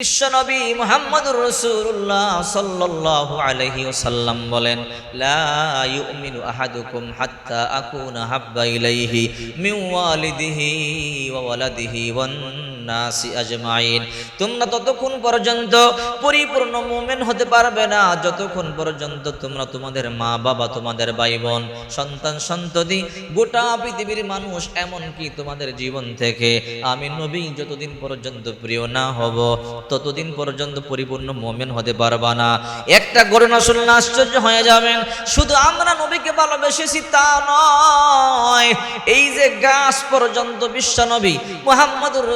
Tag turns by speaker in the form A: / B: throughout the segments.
A: বিশ্বনবী মুহাম্মদুর রাসূলুল্লাহ সাল্লাল্লাহু আলাইহি ওয়াসাল্লাম বলেন, লা ইউমিনু আহাদুকুম হাত্তা আকুনা হাব্বা ইলাইহি মিন ওয়ালিদিহি ওয়া ওয়ালাদিহি ওয়ান নাসি আজমাইন। তোমরা ততক্ষণ পর্যন্ত পরিপূর্ণ মুমিন হতে পারবে না। যতক্ষণ পর্যন্ত তোমরা তোমাদের মা বাবা, তোমাদের ভাই বোন সন্তান, সন্ততি, গোটা পৃথিবীর মানুষ এমনকি তোমাদের জীবন থেকে আমি নবী যতদিন পর্যন্ত প্রিয় না হব, ততদিন পর্যন্ত পরিপূর্ণ মোমেন হতে পারবা না। একটা ঘটনা শুনলে আশ্চর্য হয়ে যাবেন। শুধু আমরা নবীকে ভালোবেসেছি তা নয়, এই যে গাছ পর্যন্ত বিশ্ব নবী মোহাম্মদুর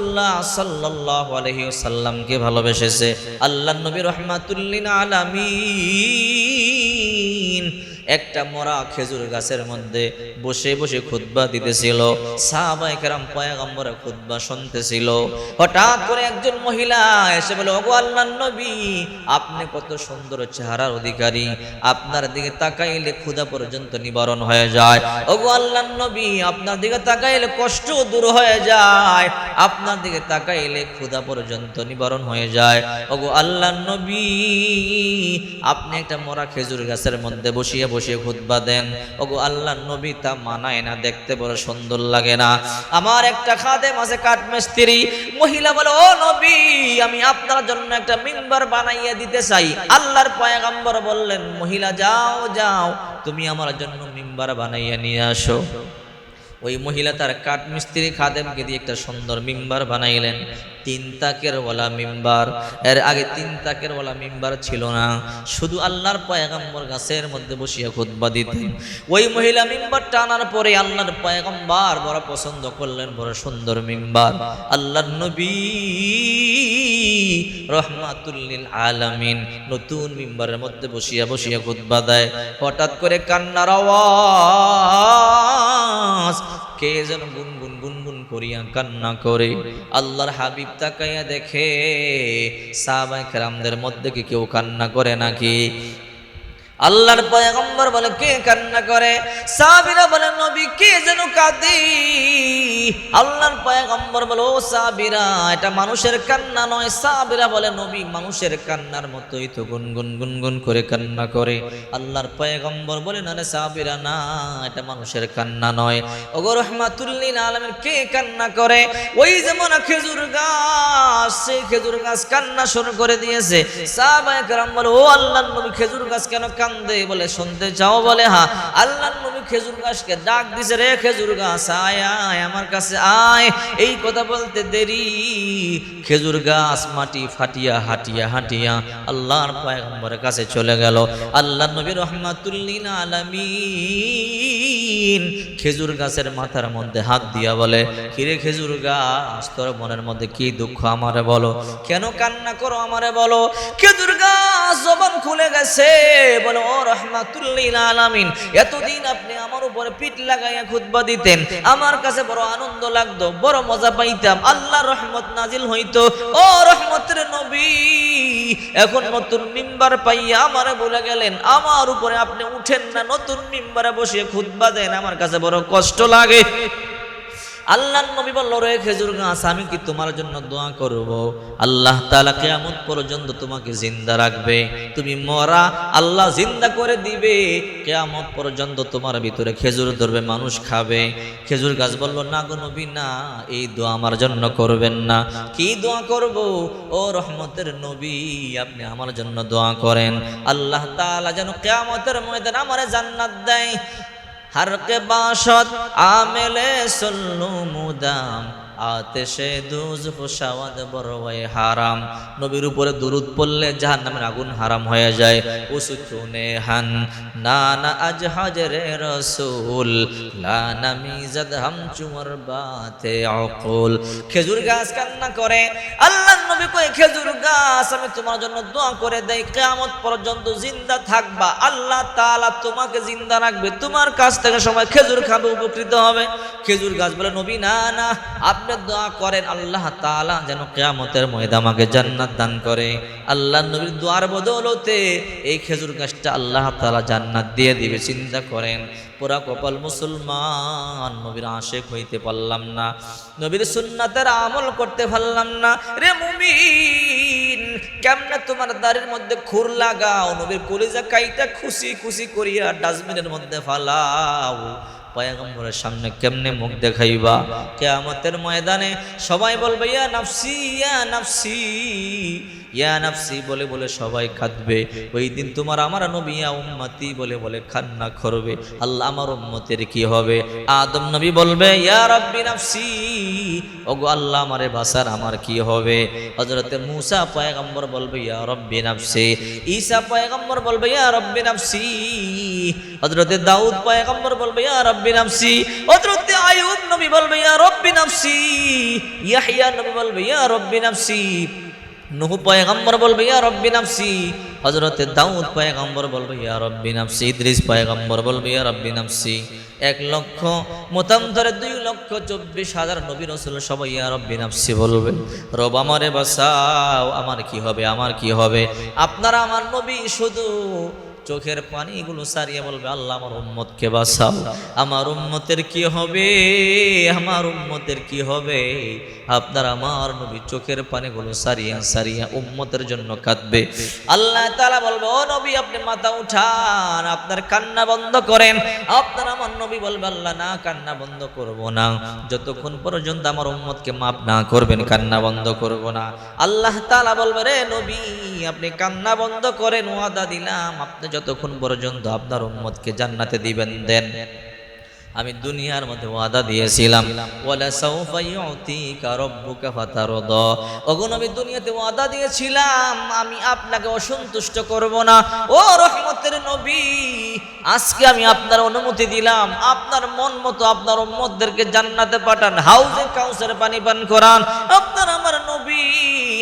A: রসুল্লাহ সাল্লাহ আলহি সাল্লামকে ভালোবেসেছে। আল্লাহ নবী রহমাতুল্লিন আলামিন। একটা মরা খেজুর গাছের মধ্যে বসে বসে খুতবা দিতেছিল। সাহাবাই কেরাম পয়াগম্বরে খুতবা শুনতেছিল। হঠাৎ করে একজন মহিলা এসে বলে, ওগো আল্লাহ নবী, আপনি কত সুন্দর চেহারার অধিকারী। আপনার দিকে তাকাইলে ক্ষুধা পর্যন্ত নিবারণ হয়ে যায়। ওগো আল্লাহ নবী, আপনার দিকে তাকাইলে কষ্ট দূর হয়ে যায়। আপনার দিকে তাকাইলে ক্ষুধা পর্যন্ত নিবারণ হয়ে যায়। ওগো আল্লাহ নবী, আপনি একটা মরা খেজুর গাছের মধ্যে বসিয়ে বসিয়ে খুতবা দেন। ওগো আল্লাহ, নবী তা মানায় না, দেখতে বড় সুন্দর লাগে না। আমার একটা খাদেম আছে কাঠমিস্ত্রি, মহিলা বলে, ও নবী, আমি আপনার জন্য একটা মিম্বার বানাইয়া দিতে চাই। আল্লাহর পয়গাম্বর বললেন, মহিলা, যাও যাও, তুমি আমার জন্য মিম্বার বানাইয়া নিয়ে আসো। ওই মহিলা তার কাঠমিস্ত্রি খাদেমকে দিয়ে একটা সুন্দর মিম্বার বানাইলেন। তিন তাকের ওলা মিম্বার। এর আগে তিন তাকের ওলা মিম্বার ছিল না। শুধু আল্লাহর পয়গম্বর গাছের মধ্যে বসিয়া খুতবা দিতেন। ওই মহিলা মিম্বার টানার পরে আল্লাহর পয়গম্বর বড় পছন্দ করলেন, বড় সুন্দর মিম্বার। আল্লাহর নবী রহমাতুল্লিল আলামিন। নতুন মিম্বারের মধ্যে বসিয়া বসিয়া খুতবা দেয়। হঠাৎ করে কান্নার আওয়াজ। কে যেন গুনগুন গুনগুন করিয়া কান্না করে। আল্লাহর হাবিব তাকাইয়া দেখে সাহাবায়ে কেরামদের মধ্যে কি কেউ কান্না করে নাকি? আল্লাহর পয়গম্বর বলে, কে কান্না করে? সাবিরা বলে, নবী, কে যেন কাঁদি? আল্লাহর পয়গম্বর বলে, ও সাবিরা এটা মানুষের কান্না নয়। সাবিরা বলে, নবী, মানুষের কান্নার মতোই তো গুনগুন গুনগুন করে কান্না করে। আল্লাহর পয়গম্বর বলে না সাবিরা না, এটা মানুষের কান্না নয়। ওগো রহমাতুল্লিন আলমের কে কান্না করে? ওই যেমন খেজুর গাছ, সেই খেজুর গাছ কান্না শুরু করে দিয়েছে। সাহাবায়ে কেরাম বলে, ও আল্লাহর নবী, খেজুর গাছ কেন কান্দে বলে, শুনতে চাও বলে, হা? আল্লাহ নবী খেজুর গাছকে ডাক দিছে, রে খেজুর গাছ, আয় আয়, আমার কাছে আয়। এই কথা বলতে দেরি। খেজুর গাছ মাটি ফাটিয়া, হাটিয়া হাটিয়া আল্লাহর পায়ের কাছে চলে গেল। আল্লাহ নবী রহমাতুল্লিন আলামিন খেজুর গাছের মাথার মধ্যে হাত দিয়া বলে, কিরে খেজুর গাছ, তোর মনের মধ্যে কি দুঃখ আমারে বলো? কেন কান্না করো আমারে বলো? খেজুর গাছ জবান খুলে গেছে। বলে, ও রহমাতুল্লিল আলামিন, এতদিন আপনি আমার উপরে পিঠ লাগাইয়া খুতবা দিতেন। আমার কাছে বড় আনন্দ লাগতো, বড় মজা পাইতাম। আল্লাহ রহমত নাজিল হইতো। ও রহমতের নবী, এখন নতুন মিম্বার পাইয়া আমারে বলে গেলেন, আমার উপরে আপনি উঠেন না, নতুন মিম্বারে বসে খুতবা দেন। আমার কাছে বড় কষ্ট লাগে। আল্লাহ নবী বলল রে খেজুর গাছ, আমি কি তোমার জন্য দোয়া করব? আল্লাহ তাআলা কিয়ামত পর্যন্ত তোমাকে জিন্দা রাখবে। তুমি মরা, আল্লাহ জিন্দা করে দিবে। কিয়ামত পর্যন্ত তোমার ভিতরে খেজুর ধরবে, মানুষ খাবে। খেজুর গাছ বলল, না গো নবী, না, এই দোয়া আমার জন্য করবেন না। কি দোয়া করব? ও রহমতের নবী, আপনি আমার জন্য দোয়া করেন। আল্লাহ তালা যেন কিয়ামতের ময়দান আমার জান্নাত দেয়। হরকে বাসত আমেলে সল্লু মুদাম আতেশে দুজ হুসাওয়াদ বড়ওয়াই হারাম। নবীর উপরে দুরুদ পড়লে জাহান্নামের আগুন হারাম হয়ে যায়। উসুতুনে হান, নানা আজ হাজরে রসুল, লানা মিজাদ হাম চুমর বাতে অকুল। খেজুর গাছ কান্না করে, আল্লাহ নবী কই খেজুর গাছ? আমি তোমার জন্য দোয়া করে দেই, কেয়ামত পর্যন্ত জিন্দা থাকবা। আল্লাহ তাআলা তোমাকে জিন্দা রাখবে, তোমার কাছ থেকে সবাই খেজুর খাবে, উপকৃত হবে। খেজুর গাছ বলে, নবী, না না, আপনি দোয়া করেন, আল্লাহ তাআলা যেন কেয়ামতের ময়দা আমাকে জান্নাত দান করে। আল্লাহ নবীর দোয়ার বদৌলতে এই খেজুর গাছটা আল্লাহ তাআলা জান্নাত দিয়ে দিবে, চিন্তা করেন। পুরা কপাল মুসলমান, নবীর আশেক হইতে পারলাম না। নবীর সুন্নাতের আমল করতে পারলাম না। রে মুমিন, কেমনে তোমার দাড়ির মধ্যে খুর লাগাও? নবীর কলিজা কাইটা খুশি খুশি করিয়া ডাস্টবিনের মধ্যে ফালাও। পয়গম্বরের সামনে কেমনে মুখ দেখাইবা? কেয়ামতের ময়দানে সবাই বলবে ইয়া নাফসি ইয়া নাফসি। ইয়া নাফসি বলে বলে সবাই কাঁদবে। ওই দিন তোমার আমার নবী উম্মতি বলে বলে কান্না করবে। আল্লাহ আমার উম্মতের কি হবে? আদম নবী বলবে, ইয়া রাব্বি নাফসি, ওগো আল্লাহ আমারে বাসার আমার কি হবে? হযরতে মূসা পয়গম্বর বলবে, ইয়া রাব্বি নাফসি। ঈসা পয়গম্বর বলবে, ইয়া রাব্বি নাফসি। হযরতে দাউদ পয়গম্বর বলবে, ইয়া রাব্বি নাফসি। হযরতে আইয়ুব নবী বলবে, ইয়া রাব্বি নাফসি। ইয়াহইয়া নবী বলবে, ইয়া রাব্বি নাফসি। নুহু পয়গম্বর বলবে, ইয়া রব্বি নাফসি। হযরতে দাউদ পয়গম্বর বলবে, ইয়া রব্বি নাফসি। ইদ্রিস পয়গম্বর বলবে, ইয়া রব্বি নাফসি। এক লক্ষ, মতান্তরে দুই লক্ষ চব্বিশ হাজার নবী রসুল সবাই ইয়া রব্বি নাফসি বলবে, রব আমারে বাসাও আমার কি হবে, আমার কি হবে? আপনারা আমার নবী শুধু চোখের পানিগুলো সারিয়ে বলবে, আল্লাহ, আমার উম্মতকে বাঁচাও। আমার উম্মতের কি হবে? আমার উম্মতের কি হবে? আপনার আমার নবী চোখের পানিগুলো সারিয়া সারিয়া উম্মতের জন্য কাঁদবে। আল্লাহ তাআলা বলবে, ও নবী, আপনি মাথা উঠান, আপনার কান্না বন্ধ করেন। আপনার আমার নবী বলবে, আল্লাহ, না, কান্না বন্ধ করব না। যতক্ষণ পর্যন্ত আমার উম্মতকে মাফ না করবেন, কান্না বন্ধ করব না। আল্লাহ তাআলা বলবে, রে নবী আপনি কান্না বন্ধ করেন, ওয়াদা দিলাম, আপনি যতক্ষণ পর্যন্ত আপনার উম্মতকে জান্নাতে দিবেন, দেন। আমি দুনিয়ার মধ্যে ওয়াদা দিয়েছিলাম ওগো আমি দুনিয়াতে ওয়াদা দিয়েছিলাম, আমি আপনাকে অসন্তুষ্ট করব না। ও রহমতের নবী, আজকে আমি আপনার অনুমতি দিলাম, আপনার মন মতো আপনার উম্মতদেরকে জান্নাতে পাঠান, হাউজে কাউসার পানি পান করান। আপনার আমার নবী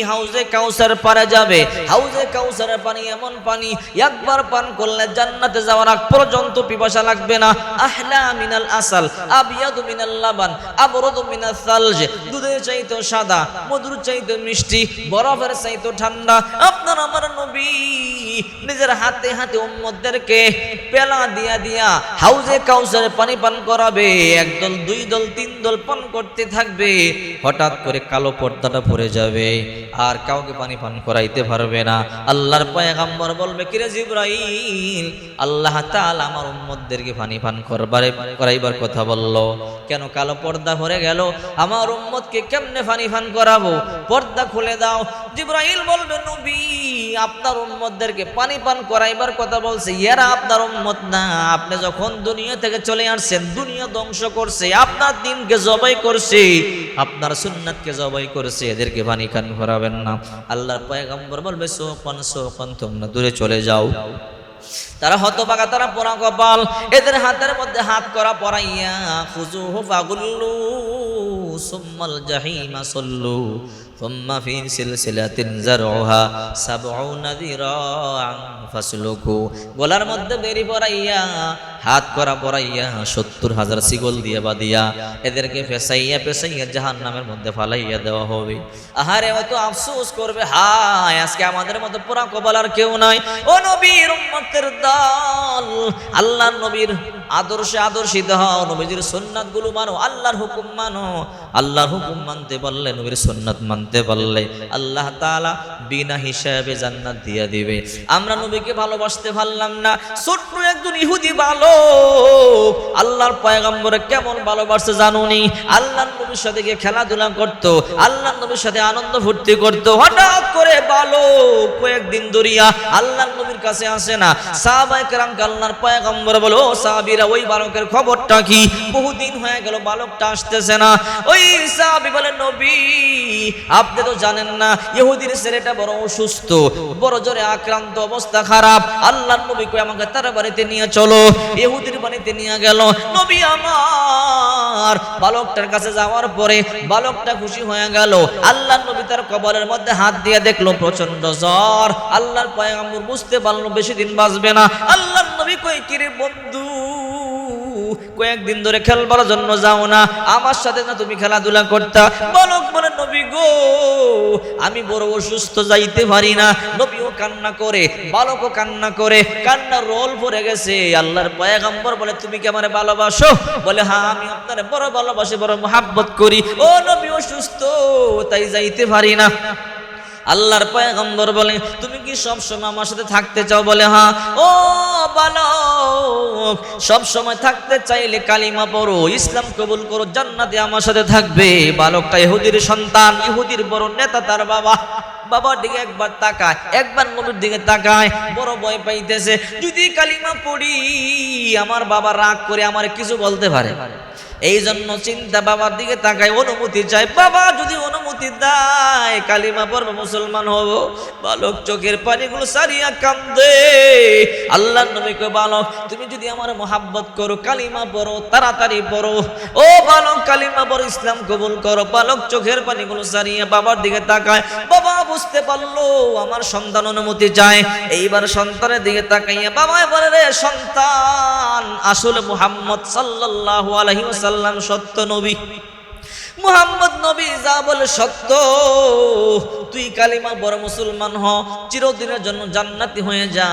A: হাউজে কাউসার পারে যাবে। হাউজে কাউসারের পানি এমন পানি, একবার পান করলে জান্নাতে যাওয়ার আগ পর্যন্ত পিপাসা লাগবে না। আহলা মিনাল আসাল, আবিয়াদু মিনাল লাবান, আবরাদু মিনাল সালজ, দুধের চাইতো সাদা, মধুর চাইতো মিষ্টি, বরফের চাইতো ঠান্ডা। আপনার আমার নবী নিজের হাতে হাতে উম্মতদেরকে পেলা দিয়া দিয়া হাউজে কাউসারে পানি পান করাবে। একদল, দুই দল, তিন দল পান করতে থাকবে। হঠাৎ করে কালো পর্দাটা পড়ে যাবে। আর কাউকে পানি পান করাইতে পারবে না। আল্লাহর পয়গাম্বর বলবে, কিরে জিব্রাইল, আল্লাহ তাআলা আমার উম্মতদেরকে পানি পান করবার, করাইবার কথা বলল। কেন কালো পর্দা ভরে গেল? আমার উম্মতকে কেমনে পানি পান করাবো? পর্দা খুলে দাও। জিব্রাইল বলবে, নবী, আপনার উম্মতদেরকে পানি পান করাইবার কথা বলছে। এরা আপনার উম্মত না। আপনি যখন দুনিয়া থেকে চলে আসছেন, দুনিয়া ধ্বংস করছে, আপনার দিনকে জবাই করছে, আপনার সুন্নাতকে জবাই করছে, এদেরকে পানি পান করাবেন না। আল্লাহর পয়গম্বর বলবে, সোপন সোপন, তোমরা দূরে চলে যাও। তারা হতবাগা তারা পোড়া কপাল এদের হাতের মধ্যে হাত করা পড়াইয়া খুজু ফাগুল্লু। সুম্মাল জাহিমা সল্লু ثم في سلسلة زرعها سبعون ذراعا فاسلكوا গলার মধ্যে বেরি পরাইয়া হাত করা পরাইয়া সত্তর হাজার সিগল দিয়ে বাদিয়া এদেরকে ফেসাইয়া পেসাইয়া জাহান নামের মধ্যে ফালাইয়া দেওয়া হবে আহারে অত আফসোস করবে হায় আজকে আমাদের মতো পুরা কপাল আর কেউ নাই ও নবীর উম্মতের দল আল্লাহ নবীর আদর্শে আদর্শিত হও নবীজির সুন্নাত গুলো মানো আল্লাহর হুকুম মানো আল্লাহর হুকুম মানতে পারলে, নবীর সুন্নাত মানতে পারলে আল্লাহ তাআলা বিনা হিসাবে জান্নাত দিয়ে দিবে। আমরা নবীকে ভালোবাসতে পারলাম না। ছোট্ট একজন ইহুদি ভালো আল্লাহর পয়গম্বরে কেমন ভালোবাসতে জানুনি? আল্লাহর নবীর সাথে গিয়ে খেলাধুলা করত, আল্লাহর নবীর সাথে আনন্দ ফুর্তি করত। হঠাৎ করে ভালো কয়েকদিন দরিয়া আল্লাহ নবীর কাছে আসে না। সাহাবায়ে কেরাম আল্লাহর পয়গম্বর বলো সাহাবীরা, ওই বালকের খবরটা কি? বহুদিন হয়ে গেল, বালকটা আসতেছে না। ওই আপনি তো জানেন না, ইহুদির ছেলেটা বড় অসুস্থ, বড় জোরে আক্রান্ত অবস্থা খারাপ। আল্লাহর নবী আমাকে তার বাড়িতে নিয়ে চলো। ইহুদির বাড়িতে নিয়ে গেল। নবী আমার। বালকটার কাছে যাওয়ার পরে বালকটা খুশি হয়ে গেল। আল্লাহর নবী তার কবরের মধ্যে হাত দিয়ে দেখল প্রচণ্ড জ্বর। আল্লাহর পয়গাম্বর বুঝতে পারল, বেশি দিন বাঁচবে না। আল্লাহর নবী কই, কিরে বন্ধু কয়েকদিন ধরে খেলবার জন্য যাও না। আমার সাথে না তুমি খেলাধুলা করতা। বালক বলে, নবী গো, আমি বড় অসুস্থ, যাইতে পারি না। নবীও কান্না করে, বালকও কান্না করে কান্না রোল ভরে গেছে। আল্লাহর পয়গাম্বর বলে, তুমি কি আমারে ভালোবাসো? বলে হ্যাঁ আমি আপনারে বড় ভালোবাসি, বড় মহাব্বত করি। ও নবী, অসুস্থ, তাই যাইতে পারি না। আল্লাহর পয়গম্বর বলে, তুমি কি সব সময় আমার সাথে থাকতে চাও? বলে হ্যাঁ ও বালক সব সময় থাকতে চাইলে কালিমা পড়ো, ইসলাম কবুল করো, জান্নাতে আমার সাথে থাকবে। বালকটা ইহুদির সন্তান, ইহুদির বড় নেতা তার বাবা। বাবার দিকে একবার তাকায়, একবার নবীর দিকে তাকায়, বড় ভয় পাইতেছে, যদি কালিমা পড়ি, আমার বাবা রাগ করে আমার কিছু বলতে পারে? এই জন্য চিন্তা বাবার দিকে তাকায়, অনুমতি চাই বাবা যদি অনুমতি দেয়, কালিমা পড়ব, মুসলমান হব। বালক চোখের পানিগুলো সারিয়া কান্দে। আল্লাহ নবী কয়, বালক, তুমি যদি আমার মোহাব্বত করো, কালিমা পড়ো, তাড়াতাড়ি পড়ো। ও বালক, কালিমা পড়ো, ইসলাম কবুল করো। বালক চোখের পানিগুলো সারিয়া বাবার দিকে তাকায়। বাবা বুঝতে পারল, আমার সন্তান অনুমতি চায়। এইবার সন্তানের দিকে তাকাইয়া বাবা এবারে সন্তান, আসলে মুহাম্মদ সাল্লাল্লাহু আলাইহি ওয়াসাল্লাম সত্য নবী। মুহাম্মদ নবী যা বলে সত্য তুই কালিমা বড় মুসলমান হ, চিরদিনের জন্য জান্নাতি হয়ে যা।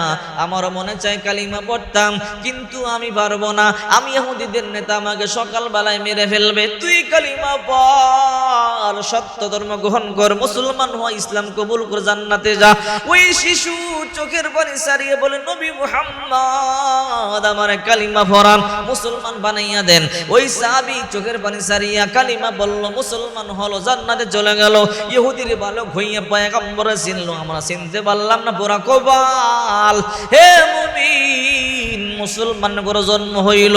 A: আমারও মনে চায় কালিমা পড়তাম, কিন্তু আমি পারব না। আমি ইহুদিদের নেতা, আমাকে সকালবেলায় মেরে ফেলবে। তুই কালিমা পড়, সত্য ধর্ম গ্রহণ কর, মুসলমান হ ইসলাম কবুল করে, জান্নাতে যা। ওই শিশু চোখের পানি সারিয়ে বলে, নবী মুহাম্মদ, আমার কালিমা ফরান মুসলমান বানাইয়া দেন। ওই সাবি চোখের পানি সারিয়া কালিমা বলল, মুসলমান হলো, জান্নাতে চলে গেল। ইহুদির বালক হইয়া পয়গম্বরে চিনলো, আমরা চিনতে পারলাম না পুরা কবাল। হে মুমিন, মুসলমান ঘর জন্ম হইল,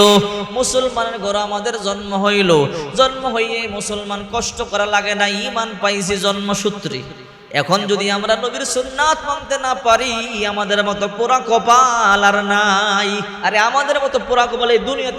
A: মুসলমানের ঘর আমাদের জন্ম হইল। জন্ম হইয়ে মুসলমান কষ্ট করা লাগে না ইমান পাইছি জন্মসূত্রে। এখন যদি আমরা নবীর সুন্নাত মানতে না পারি, আমাদের মতো পোড়া কপাল আর নাই। আরে আমাদের মতো পোড়া কপাল এই দুনিয়াতে